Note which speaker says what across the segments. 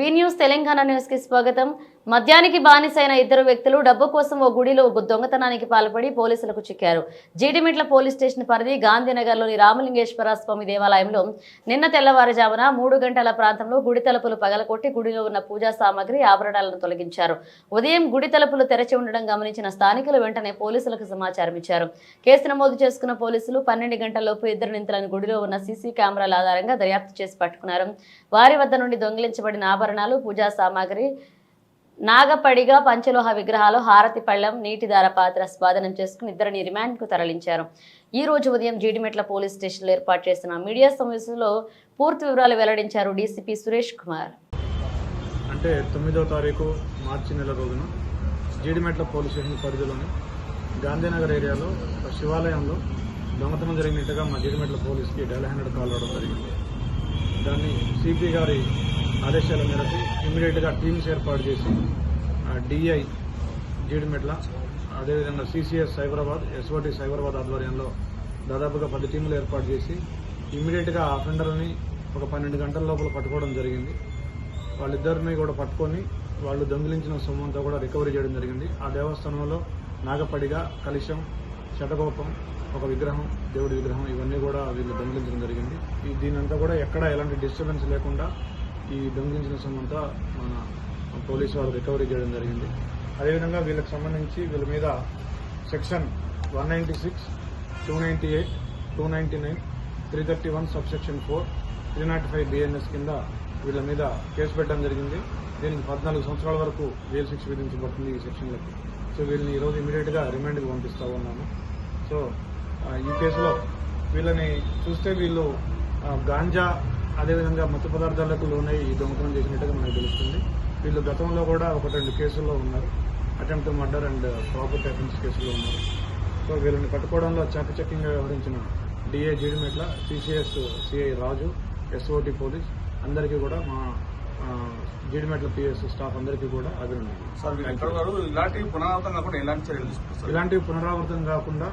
Speaker 1: వి news Telangana న్యూస్కి స్వాగతం. మద్యానికి బానిసైన ఇద్దరు వ్యక్తులు డబ్బు కోసం ఓ గుడిలో ఒక దొంగతనానికి పాల్పడి పోలీసులకు చిక్కారు. జీడిమెట్ల పోలీస్ స్టేషన్ పరిధి గాంధీనగర్లోని రామలింగేశ్వర స్వామి దేవాలయంలో నిన్న తెల్లవారుజామున మూడు గంటల ప్రాంతంలో గుడి తలుపులు పగలకొట్టి గుడిలో ఉన్న పూజా సామాగ్రి ఆభరణాలను తొలగించారు. ఉదయం గుడి తలుపులు తెరచి ఉండడం గమనించిన స్థానికులు వెంటనే పోలీసులకు సమాచారం ఇచ్చారు. కేసు నమోదు చేసుకున్న పోలీసులు పన్నెండు గంటలలోపు ఇద్దరు నింతలను గుడిలో ఉన్న సీసీ కెమెరాల ఆధారంగా దర్యాప్తు చేసి పట్టుకున్నారు. వారి వద్ద నుండి దొంగిలించబడిన ఆభరణాలు పూజా సామాగ్రి నాగపడిగా పంచలోహ విగ్రహాలు హారతి పళ్ళెం నీటిదార పాత్ర స్వాధీనం చేసుకుని ఇద్దరిని రిమాండ్కు తరలించారు. ఈ రోజు ఉదయం జీడిమెట్ల పోలీస్ స్టేషన్లో ఏర్పాటు చేసిన మీడియా సమావేశంలో పూర్తి వివరాలు వెల్లడించారు డీసీపీ సురేష్ కుమార్.
Speaker 2: అంటే తొమ్మిదవ తారీఖు మార్చి నెల రోజున జీడిమెట్ల పోలీస్ స్టేషన్ పరిధిలోని గాంధీనగర్ ఏరియాలో శివాలయంలో దొంగతనం జరిగినట్టుగా మా జీడిమెట్ల పోలీస్కి డైల్ హండ్రెడ్ కాల్ రావడం జరిగింది. దాన్ని సిపి గారి ఆదేశాల మేరకు ఇమీడియట్గా టీమ్స్ ఏర్పాటు చేసి డిఐ జీడిమెట్ల అదేవిధంగా సిసిఎస్ సైబరాబాద్ ఎస్ఓటి సైబరాబాద్ ఆధ్వర్యంలో దాదాపుగా పది టీములు ఏర్పాటు చేసి ఇమీడియట్గా ఆ అఫెండర్ని ఒక పన్నెండు గంటల లోపల పట్టుకోవడం జరిగింది. వాళ్ళిద్దరిని కూడా పట్టుకొని వాళ్ళు దొంగిలించిన సొమ్ము అంతా కూడా రికవరీ చేయడం జరిగింది. ఆ దేవస్థానంలో నాగపడిగా కలిశం శతకోపం ఒక విగ్రహం దేవుడి విగ్రహం ఇవన్నీ కూడా వీళ్ళు దొంగిలించడం జరిగింది. దీనంతా కూడా ఎక్కడ ఎలాంటి డిస్టర్బెన్స్ లేకుండా ఈ దొంగిలించిన సొమ్మంతా మన పోలీసు వాళ్ళు రికవరీ చేయడం జరిగింది. అదేవిధంగా వీళ్ళకి సంబంధించి వీళ్ళ మీద section one ninety six two ninety eight two ninety nine three thirty one sub section four three not five BNS కింద వీళ్ళ మీద కేసు పెట్టడం జరిగింది. దీనికి పద్నాలుగు సంవత్సరాల వరకు జైలు శిక్ష విధించబడుతుంది ఈ సెక్షన్లకి. సో వీళ్ళని ఈరోజు ఇమీడియట్గా రిమాండ్కి పంపిస్తూ ఉన్నాము. సో ఈ కేసులో వీళ్ళని చూస్తే వీళ్ళు గాంజా అదేవిధంగా మత్తు పదార్థాలకు లోనై ఈ దొంగతనం చేసినట్టుగా మనకు తెలుస్తుంది. వీళ్ళు గతంలో కూడా ఒక రెండు కేసుల్లో ఉన్నారు. Attempt murder and property offence కేసులో ఉన్నారు. సో వీళ్ళని పట్టుకోవడంలో చాకచక్యంగా వ్యవహరించిన DA Jeedimetla CCS CI Raju SOT police అందరికీ కూడా మా జీడిమెట్ల పిఎస్ స్టాఫ్ అందరికీ కూడా అభినందనలు.
Speaker 3: సార్ మీరు ఎక్కడ ఉన్నారు ఇలాంటి పునరావృతం కాకుండా ఎలాంటి చర్యలు తీసుకొస్తారు
Speaker 2: ఇలాంటివి పునరావృతం కాకుండా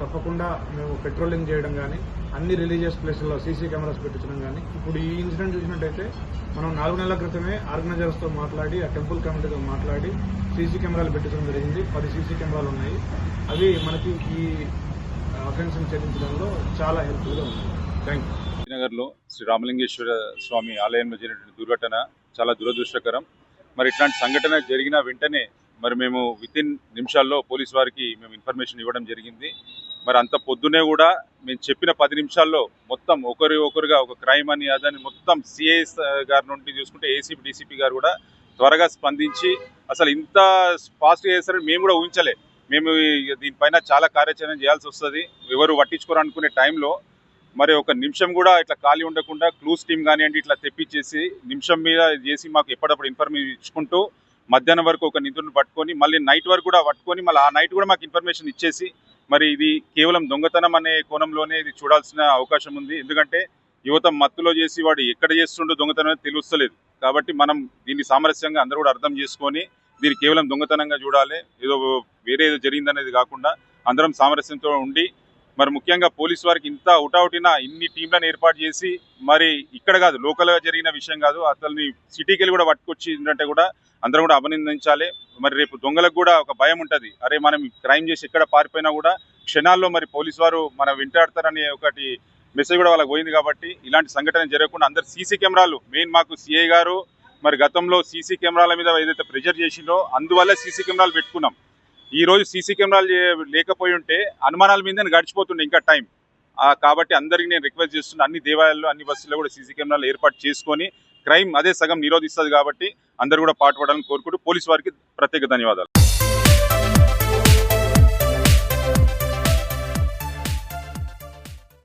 Speaker 2: తప్పకుండా మేము పెట్రోలింగ్ చేయడం కానీ అన్ని రిలీజియస్ ప్లేసుల్లో సీసీ కెమెరాస్ పెట్టించడం కానీ ఇప్పుడు ఈ ఇన్సిడెంట్ చూసినట్టయితే మనం నాలుగు నెలల క్రితమే ఆర్గనైజర్స్తో మాట్లాడి ఆ టెంపుల్ కమిటీతో మాట్లాడి సీసీ కెమెరాలు పెట్టించడం జరిగింది. పది సీసీ కెమెరాలు ఉన్నాయి. అవి మనకి ఈ అఫెన్స్ని చెల్లించడంలో చాలా హెల్ప్ఫుల్గా ఉన్నాయి థ్యాంక్ యూ
Speaker 4: నగర్లో శ్రీ రామలింగేశ్వర స్వామి ఆలయంలో జరిగినటువంటి దుర్ఘటన చాలా దురదృష్టకరం. మరి ఇట్లాంటి సంఘటన జరిగిన వెంటనే మరి మేము వితిన్ నిమిషాల్లో పోలీస్ వారికి మేము ఇన్ఫర్మేషన్ ఇవ్వడం జరిగింది. మరి అంత పొద్దునే కూడా మేము చెప్పిన పది నిమిషాల్లో మొత్తం ఒకరి ఒకరుగా ఒక క్రైమ్ అని అదని మొత్తం సిఐఎస్ గారి నుండి చూసుకుంటే ఏసీపీ డీసీపీ గారు కూడా త్వరగా స్పందించి అసలు ఇంత ఫాస్ట్గా చేస్తారని మేము కూడా ఊహించలే. మేము దీనిపైన చాలా కార్యాచరణ చేయాల్సి వస్తుంది. ఎవరు పట్టించుకోరనుకునే టైంలో మరి ఒక నిమిషం కూడా ఇట్లా ఖాళీ ఉండకుండా క్లూస్ టీమ్ కానివ్వండి ఇట్లా తెప్పించేసి నిమిషం మీద చేసి మాకు ఎప్పటికప్పుడు ఇన్ఫర్మేషన్ ఇచ్చుకుంటూ మధ్యాహ్నం వరకు ఒక నిధులను పట్టుకొని మళ్ళీ నైట్ వరకు కూడా పట్టుకొని మళ్ళీ ఆ నైట్ కూడా మాకు ఇన్ఫర్మేషన్ ఇచ్చేసి మరి ఇది కేవలం దొంగతనం అనే కోణంలోనే ఇది చూడాల్సిన అవకాశం ఉంది. ఎందుకంటే యువత మత్తులో చేసి వాడు ఎక్కడ చేస్తుండో దొంగతనం అనేది తెలుస్తలేదు. కాబట్టి మనం దీన్ని సామరస్యంగా అందరూ కూడా అర్థం చేసుకొని దీన్ని కేవలం దొంగతనంగా చూడాలి. ఏదో వేరే ఏదో జరిగిందనేది కాకుండా అందరం సామరస్యంతో ఉండి మరి ముఖ్యంగా పోలీస్ వారికి ఇంత ఉటావుటిన ఇన్ని టీంలను ఏర్పాటు చేసి మరి ఇక్కడ కాదు లోకల్గా జరిగిన విషయం కాదు అతన్ని సిటీకి వెళ్ళి కూడా పట్టుకొచ్చి ఏంటంటే కూడా అందరూ కూడా అభినందించాలి. మరి రేపు దొంగలకు కూడా ఒక భయం ఉంటుంది. అరే మనం క్రైమ్ చేసి ఎక్కడ పారిపోయినా కూడా క్షణాల్లో మరి పోలీస్ వారు మన వెంటాడతారనే ఒకటి మెసేజ్ కూడా వాళ్ళకి పోయింది కాబట్టి ఇలాంటి సంఘటన జరగకుండా అందరు సీసీ కెమెరాలు మెయిన్ మాకు సిఐ గారు మరి గతంలో సీసీ కెమెరాల మీద ఏదైతే ప్రెజర్ చేసిందో అందువల్ల సీసీ కెమెరాలు పెట్టుకున్నాం. ఈ రోజు సీసీ కెమెరాలు లేకపోయి ఉంటే అనుమానాల మీద గడిచిపోతుండే ఇంకా టైం. కాబట్టి అందరికీ నేను రిక్వెస్ట్ చేస్తున్నా అన్ని దేవాలయాల్లో అన్ని బస్సుల్లో కూడా సీసీ కెమెరాలు ఏర్పాటు చేసుకొని క్రైమ్ అదే సగం నిరోధిస్తుంది కాబట్టి అందరూ కూడా పాటుపడాలని కోరుకుంటూ పోలీస్ వారికి ప్రత్యేక ధన్యవాదాలు.